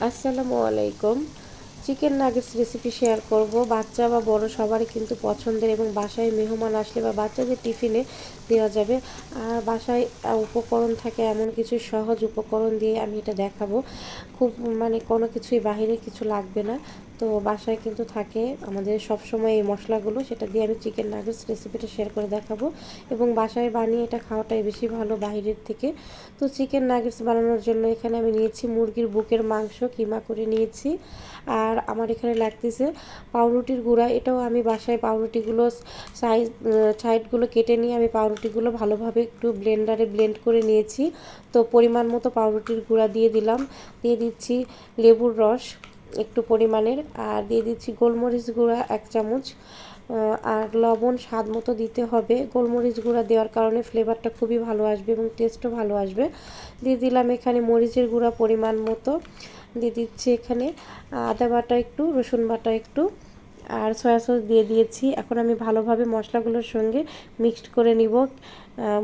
আসসালামু আলাইকুম। Chicken nuggets recipe share করব। বাচ্চা বা বড় সবারই কিন্তু পছন্দের এবং বাসায় মেহমান আসলে বা বাচ্চাদের টিফিনে দেওয়া যাবে, আর বাসায় উপকরণ থাকে এমন কিছু সহজ উপকরণ দিয়ে আমি এটা দেখাবো। খুব মানে কোনো কিছুই বাহিরে কিছু লাগবে না। তো বাসায় কিন্তু থাকে। আমাদের সব সময় এই মশলাগুলো, সেটা দিয়ে আমি চিকেন নাগেটস রেসিপিটা শেয়ার করে দেখাবো। এবং বাসায় বানিয়ে এটা খাওয়াটাই বেশি ভালো বাহিরের থেকে। তো চিকেন নাগেটস বানানোর জন্য এখানে আমি নিয়েছি মুরগির বুকের মাংস, কিমা করে নিয়েছি। আর আমার এখানে লাগতেছে পাউরুটির গুঁড়া। এটাও আমি বাসায় পাউরুটিগুলো সাইজ সাইডগুলো কেটে নিয়ে আমি পাউরুটিগুলো ভালোভাবে একটু ব্লেন্ডারে ব্লেন্ড করে নিয়েছি। তো পরিমাণ মতো পাউরুটির গুঁড়া দিয়ে দিলাম। দিয়ে দিচ্ছি লেবুর রস। একটু পরিমাণের, আর দিয়ে দিচ্ছি গোলমরিচ গুঁড়া এক চামচ আর লবণ স্বাদ মতো দিতে হবে। গোলমরিচ গুঁড়া দেওয়ার কারণে ফ্লেভারটা খুবই ভালো আসবে এবং টেস্টও ভালো আসবে। দিয়ে দিলাম এখানে মরিচের গুঁড়া পরিমাণ মতো। দিয়ে দিচ্ছি এখানে আদা বাটা একটু, রসুন বাটা একটু, আর সয়া সস দিয়ে দিয়েছি। এখন আমি ভালোভাবে মশলাগুলোর সঙ্গে মিক্সড করে নিব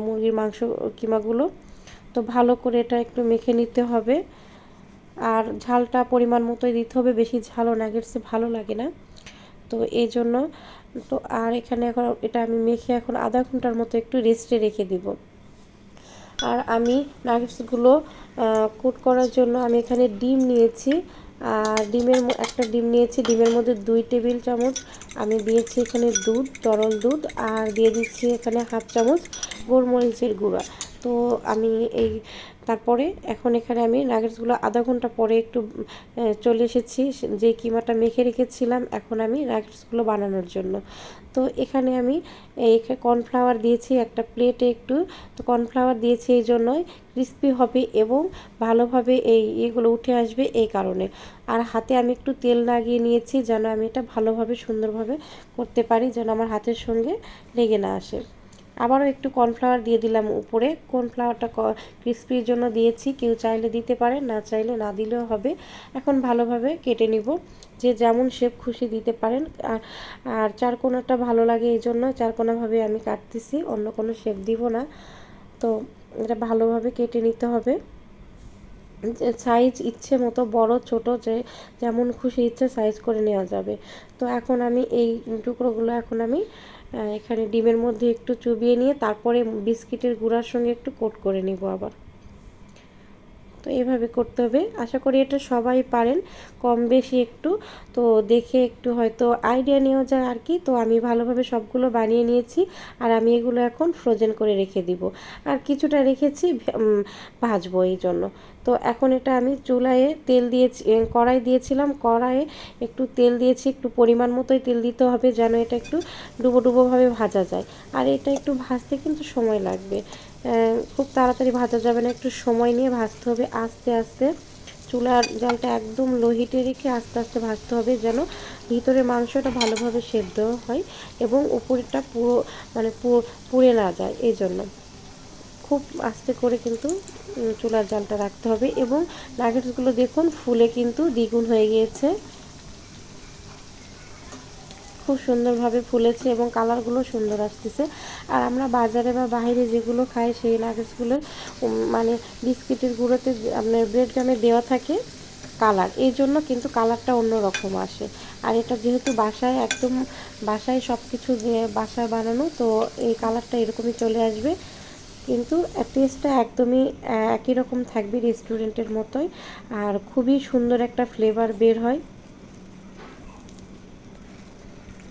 মুরগির মাংস কিমাগুলো। তো ভালো করে এটা একটু মেখে নিতে হবে। আর ঝালটা পরিমাণ মতোই দিতে হবে, বেশি ঝালও নাগেটসে ভালো লাগে না। তো এই জন্য, তো আর এখানে এখন এটা আমি মেখে এখন আধা ঘণ্টার মতো একটু রেস্টে রেখে দিব। আর আমি নাগেটসগুলো কুট করার জন্য আমি এখানে ডিম নিয়েছি। আর ডিমের একটা ডিম নিয়েছি, ডিমের মধ্যে দুই টেবিল চামচ। আমি দিয়েছি এখানে দুধ, তরল দুধ। আর দিয়ে দিচ্ছি এখানে হাফ চামচ গোলমরিচের গুঁড়া। তো আমি এই, তারপরে এখন এখানে আমি নাগেটসগুলো আধা ঘণ্টা পরে একটু চলে এসেছি। যে কিমাটা মেখে রেখেছিলাম, এখন আমি নাগেটসগুলো বানানোর জন্য। তো এখানে আমি এই কর্নফ্লাওয়ার দিয়েছি একটা প্লেটে একটু। তো কর্নফ্লাওয়ার দিয়েছি এই জন্যই। ক্রিস্পি হবে এবং ভালোভাবে এই এগুলো উঠে আসবে এই কারণে। আর হাতে আমি একটু তেল লাগিয়ে নিয়েছি যেন আমি এটা ভালোভাবে, সুন্দরভাবে করতে পারি, যেন আমার হাতের সঙ্গে লেগে না আসে। আবারও একটু কর্নফ্লাওয়ার দিয়ে দিলাম উপরে। কর্নফ্লাওয়ারটা ক্রিস্পির জন্য দিয়েছি। কেউ চাইলে দিতে পারে, না চাইলে না দিলেও হবে। এখন ভালোভাবে কেটে নিব। যে যেমন শেপ খুশি দিতে পারেন। আর আর চারকোনাটা ভালো লাগে এই জন্য চারকোনাভাবে আমি কাটতেছি। অন্য কোনো শেপ দিব না। তো এটা ভালোভাবে কেটে নিতে হবে। সাইজ ইচ্ছে মতো বড়, ছোট, যে যেমন খুশি ইচ্ছে সাইজ করে নেওয়া যাবে। তো এখন আমি এই টুকরোগুলো এখন আমি এখানে ডিমের মধ্যে একটু চুবিয়ে নিয়ে তারপরে বিস্কিটের গুঁড়ার সঙ্গে একটু কোট করে নিব আবার। তো এভাবে করতে হবে। আশা করি এটা সবাই পারেন, কম বেশি একটু। তো দেখে একটু হয়তো আইডিয়া নেওয়া যায় আর কি। তো আমি ভালোভাবে সবগুলো বানিয়ে নিয়েছি আর আমি এগুলো এখন ফ্রোজেন করে রেখে দিব। আর কিছুটা রেখেছি ভাজবো এই জন্য। তো এখন এটা আমি চুলায় তেল দিয়েছি কড়াই দিয়েছিলাম, কড়াইয়ে একটু তেল দিয়েছি, একটু পরিমাণ মতোই তেল দিতে হবে যেন এটা একটু ডুবো ডুবোভাবে ভাজা যায়। আর এটা একটু ভাজতে কিন্তু সময় লাগবে। খুব তাড়াতাড়ি ভাজা যাবে না, একটু সময় নিয়ে ভাজতে হবে। আস্তে আস্তে চুলার জালটা একদম লো হিটে রেখে আস্তে আস্তে ভাজতে হবে যেন ভিতরে মাংসটা ভালোভাবে সেদ্ধ হয় এবং উপরেরটা পুরো মানে পুড়ে না যায়, এই জন্য। খুব আস্তে করে কিন্তু চুলার জালটা রাখতে হবে এবং নাগেটসগুলো দেখুন, ফুলে কিন্তু দ্বিগুণ হয়ে গিয়েছে। খুব সুন্দরভাবে ফুলেছে এবং কালারগুলো সুন্দর আসতেছে। আর আমরা বাজারে বা বাইরে যেগুলো খাই, সেই নাগেটসগুলোর মানে বিস্কিটের গুঁড়োতে আপনার ব্রেড জামে দেওয়া থাকে কালার। এই জন্য কিন্তু কালারটা অন্য রকম আসে। আর এটা যেহেতু বাসায়, একদম বাসায় সব কিছু বাসায় বানানো, তো এই কালারটা এরকমই চলে আসবে। কিন্তু টেস্টটা একদমই একই রকম থাকবে রেস্টুরেন্টের মতোই। আর খুবই সুন্দর একটা ফ্লেভার বের হয়।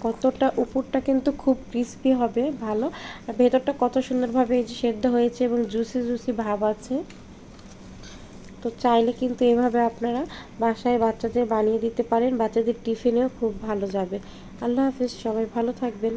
কতটা উপরটা কিন্তু খুব ক্রিস্পি হবে, ভালো। আর ভেতরটা কত সুন্দরভাবে এই যে সেদ্ধ হয়েছে এবং জুসি জুসি ভাব আছে। তো চাইলে কিন্তু এভাবে আপনারা বাসায় বাচ্চাদের বানিয়ে দিতে পারেন, বাচ্চাদের টিফিনেও খুব ভালো যাবে। আল্লাহ হাফিজ, সবাই ভালো থাকবেন।